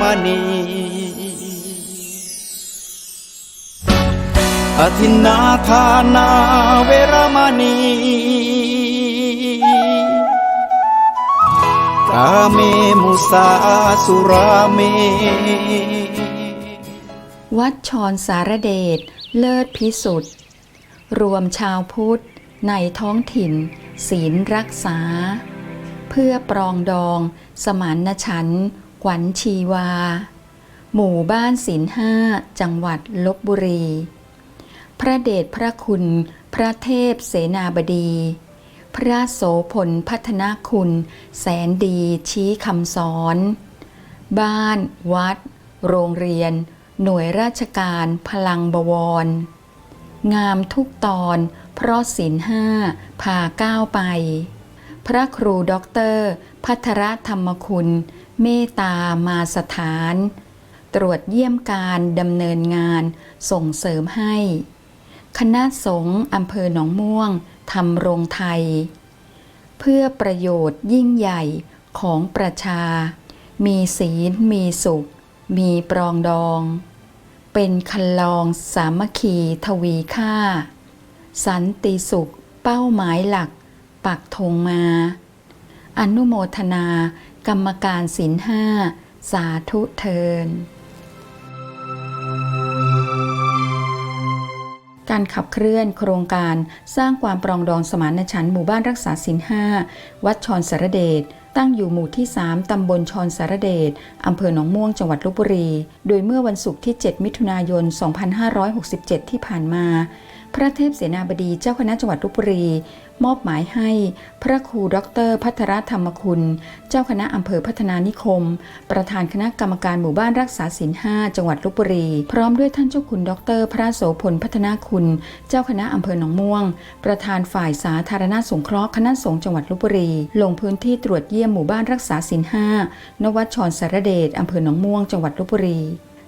มณีอธินนาทานาเวรมณีกาเมมุสาสุราเม วัดชรสารเดชเลิศพิสุทธิ์รวมชาวพุทธในท้องถิ่น ศีลรักษา เพื่อปรองดอง สมานฉันท์ ขวัญชีวา หมู่บ้านศีลห้าจังหวัดลบบุรี พระเดชพระคุณ พระเทพเสนาบดี พระโสพลพัฒนาคุณ แสนดีชี้คำสอน บ้าน วัด โรงเรียน หน่วยราชการพลังบวร งามทุกตอน เพราะศีลห้าพาก้าวไป พระครูด็อกเตอร์ พัทรธรรมคุณ เมตตามาสถาน ตรวจเยี่ยมการดำเนินงานส่งเสริมให้ คณะสงฆ์อำเภอหนองม่วงทำโรงไทย เพื่อประโยชน์ยิ่งใหญ่ของประชา มีศีลมีสุข มีปรองดอง เป็นคันลองสามัคคีทวีค่า สันติสุขเป้าหมายหลัก ปักธงมา อนุโมทนา กรรมการศีลห้า สาธุเทิน การขับเคลื่อนโครงการสร้างความปรองดองสมานฉันท์หมู่บ้านรักษาศีลห้า วัดชรสารเดชตั้งอยู่หมู่ที่ 3 ตำบลชรสารเดช อำเภอหนองม่วง จังหวัดลบบุรี โดยเมื่อวันศุกร์ที่ 7 มิถุนายน 2567 ที่ผ่านมา พระเทพเสนาบดีเจ้าคณะจังหวัดลบบุรี มอบหมายให้พระครูดร พัทรธรรมคุณ เจ้าคณะอำเภอพัฒนานิคม ประธานคณะกรรมการหมู่บ้านรักษาศีลห้าจังหวัดลบบุรี พร้อมด้วยท่านเจ้าคุณดร พระโสพลพัฒนาคุณ เจ้าคณะอำเภอหนองม่วง ประธานฝ่ายสาธารณสงเคราะห์คณะสงฆ์จังหวัดลบบุรี ลงพื้นที่ตรวจเยี่ยมหมู่บ้านรักษาศีลห้านวัดชรสารเดชอำเภอหนองม่วงจังหวัดลบบุรี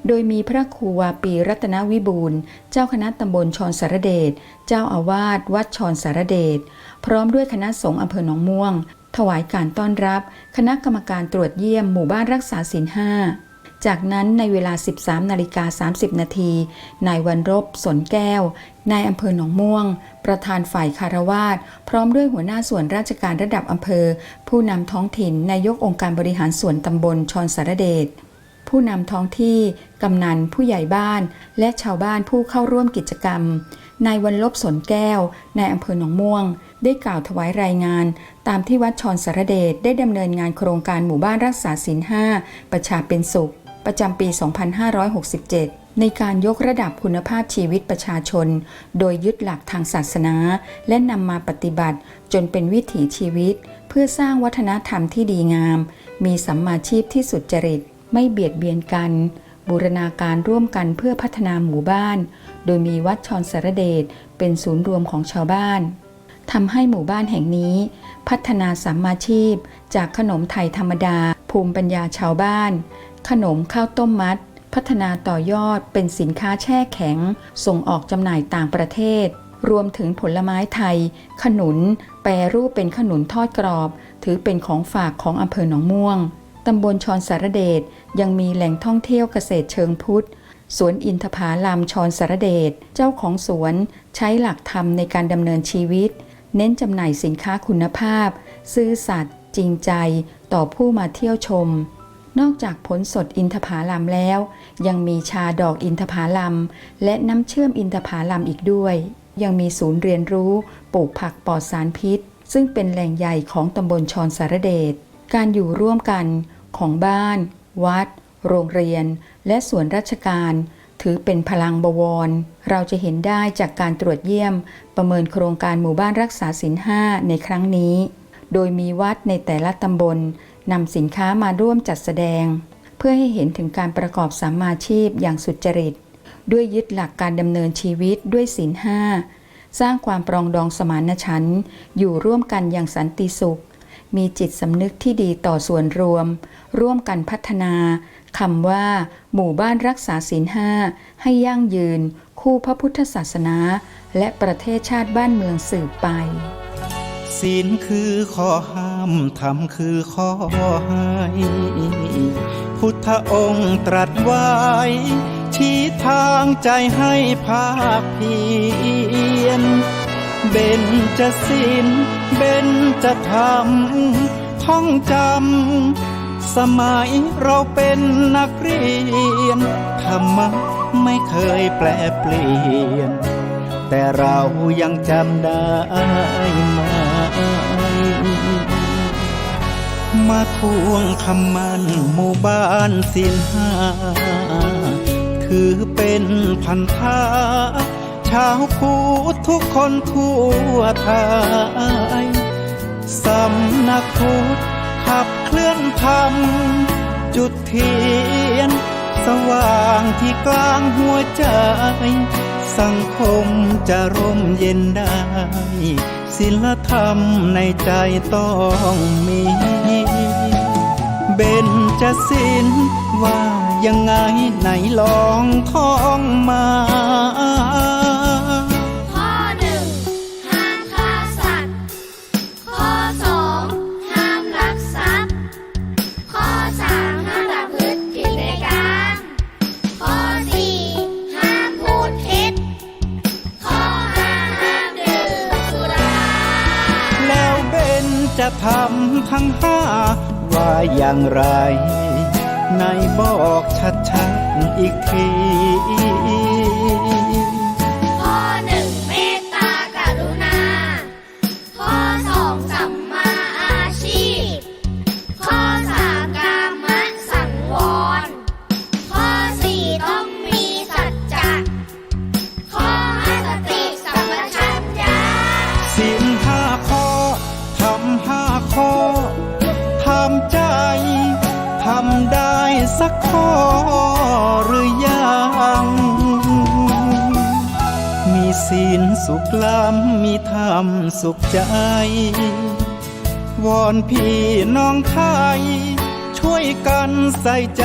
โดยมีพระครูวาปีรัตนวิบูลเจ้าคณะตำบลชรสารเดช เจ้าอาวาสวัดชรสารเดช พร้อมด้วยคณะสงฆ์อำเภอหนองม่วง ถวายการต้อนรับ คณะกรรมการตรวจเยี่ยมหมู่บ้านรักษาศีลห้าจากนั้นในเวลา 13นาฬิกา30 นาที นายวันรบ สนแก้ว นายอำเภอหนองม่วง ประธานฝ่ายคารวาสพร้อมด้วยหัวหน้าส่วนราชการระดับอำเภอ ผู้นำท้องถิ่น นายกองค์การบริหารส่วนตำบลชรสารเดช ผู้นำท้องที่ กำนัน ผู้ใหญ่บ้าน และชาวบ้านผู้เข้าร่วมกิจกรรม นายวันลบสนแก้ว นายอำเภอหนองม่วง ได้กล่าวถวายรายงาน ตามที่วัดชรสารเดชได้ดำเนินงานโครงการหมู่บ้านรักษาศีลห้าประชาเป็นสุข ประจำปี 2567ในการยกระดับคุณภาพชีวิตประชาชน โดยยึดหลักทางศาสนา และนำมาปฏิบัติ จนเป็นวิถีชีวิต เพื่อสร้างวัฒนธรรมที่ดีงาม มีสัมมาชีพที่สุจริต ไม่เบียดเบียนกัน บูรณาการร่วมกันเพื่อพัฒนาหมู่บ้าน โดยมีวัดชรสารเดชเป็นศูนย์รวมของชาวบ้านทำให้หมู่บ้านแห่งนี้ พัฒนาสัมมาชีพ จากขนมไทยธรรมดา ภูมิปัญญาชาวบ้าน ขนมข้าวต้มมัด พัฒนาต่อยอดเป็นสินค้าแช่แข็ง ส่งออกจำหน่ายต่างประเทศ รวมถึงผลไม้ไทย ขนุน แปรรูปเป็นขนุนทอดกรอบ ถือเป็นของฝากของอำเภอหนองม่วง ตำบลชรสารเดชยังมีแหล่งท่องเที่ยวเกษตรเชิงพุทธ สวนอินทผาลัมชรสารเดชเจ้าของสวนใช้หลักธรรมในการดำเนินชีวิต เน้นจำหน่ายสินค้าคุณภาพ ซื่อสัตย์จริงใจต่อผู้มาเที่ยวชม นอกจากผลสดอินทผาลัมแล้ว ยังมีชาดอกอินทผาลัมและน้ำเชื่อมอินทผาลัมอีกด้วย ยังมีศูนย์เรียนรู้ปลูกผักปลอดสารพิษ ซึ่งเป็นแหล่งใหญ่ของตำบลชรสารเดชการอยู่ร่วมกัน ของบ้าน วัด โรงเรียน และส่วนราชการ ถือเป็นพลังบวร เราจะเห็นได้จากการตรวจเยี่ยม ประเมินโครงการหมู่บ้านรักษาศีลห้าในครั้งนี้ โดยมีวัดในแต่ละตำบลนำสินค้ามาร่วมจัดแสดง เพื่อให้เห็นถึงการประกอบสัมมาชีพอย่างสุจริต ด้วยยึดหลักการดำเนินชีวิตด้วยศีลห้าสร้างความปรองดองสมานฉันท์อยู่ร่วมกันอย่างสันติสุข มีจิตสำนึกที่ดีต่อส่วนรวม ร่วมกันพัฒนาคำว่า หมู่บ้านรักษาศีลห้าให้ยั่งยืน คู่พระพุทธศาสนา และประเทศชาติบ้านเมืองสืบไป ศีลคือข้อห้ามธรรมคือข้อให้พุทธองค์ตรัสไว้ ชี้ทางใจให้ภาคเพียร เบนจะศิลเบนจะธรรมท่องจำ สมัยเราเป็นนักเรียน ธรรมะไม่เคยแปลเปลี่ยน แต่เรายังจำได้ไหมมาทวงคำมันหมู่บ้านสินห้า ถือเป็นพันธะ ชาวพุทธทุกคนทั่วไทยสำนักพุทธขับเคลื่อนธรรม จุดเทียน สว่างที่กลางหัวใจ สังคมจะร่มเย็นได้ ศิลธรรมในใจต้องมี เบนจะสินว่ายังไงไหนลองท่อง นจะทำทั้งห้าว่าอย่างไร ในบอกชัดๆอีกที กข้อหรือยัง มีศีลสุขล้ำมีธรรมสุขใจ วอนพี่น้องไทย ช่วยกันใส่ใจ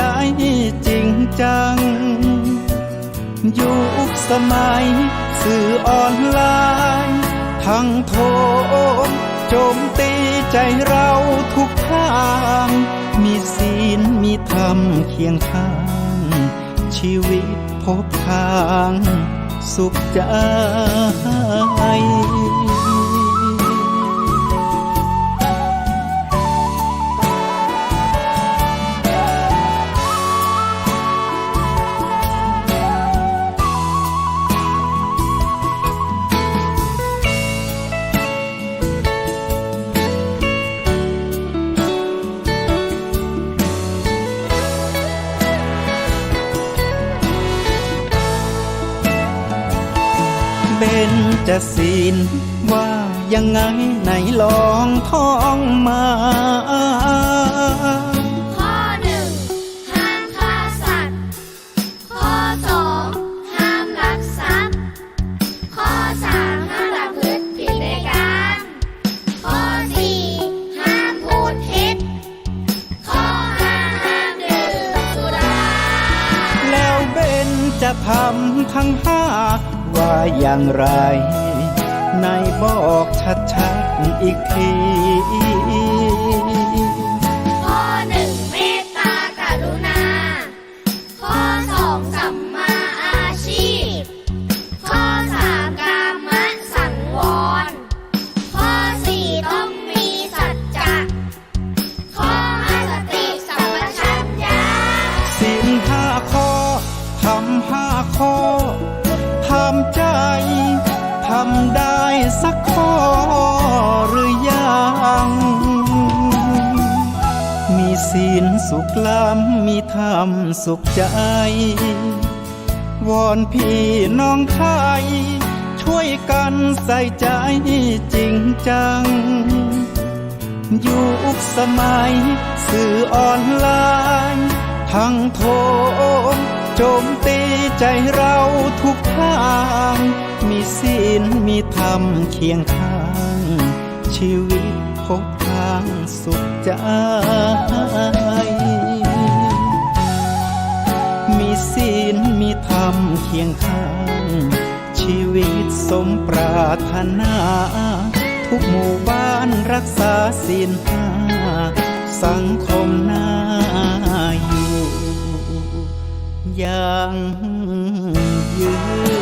จริงจัง ยุคสมัยสื่อออนไลน์ ทั้งโทมโจมตีใจเราทุกทาง มีศีลมีธรรมเคียงข้าง ชีวิตพบทางสุขใจ เบนจะศีลว่ายังไงไหนลองท่องมาข้อหนึ่งห้ามฆ่าสัตว์ข้อสองห้ามลักทรัพย์ข้อสามห้ามประพฤติผิดในกามข้อสี่ห้ามพูดท็จข้อห้าห้ามดื่มสุราแล้วเบนจะทำทั้งห้า ว่าอย่างไรไหนบอกชัดๆอีกทีข้อหนึ่งเมตตากรุณา ข้อสองสัมมาอาชีพ ข้อสามกามะสังวร ข้อสี่ต้องมีสัจจะ ข้อห้าสติสัมปชัญญะสินห้าข้อทำห้าข้อ ทำใจ ทำได้สักข้อหรือยัง มีศีลสุขล้ำมีธรรมสุขใจ วอนพี่น้องไทย ช่วยกันใส่ใจจริงจังยุคสมัย สื่อออนไลน์ ทั้งโทม โจมตีใจเราทุกทาง มีศีลมีธรรมเคียงข้าง ชีวิตพบทางสุขใจ มีศีลมีธรรมเคียงข้าง ชีวิตสมปรารถนา ทุกหมู่บ้านรักษาศีลห้าสังคมน่าอยู่ ยังยืน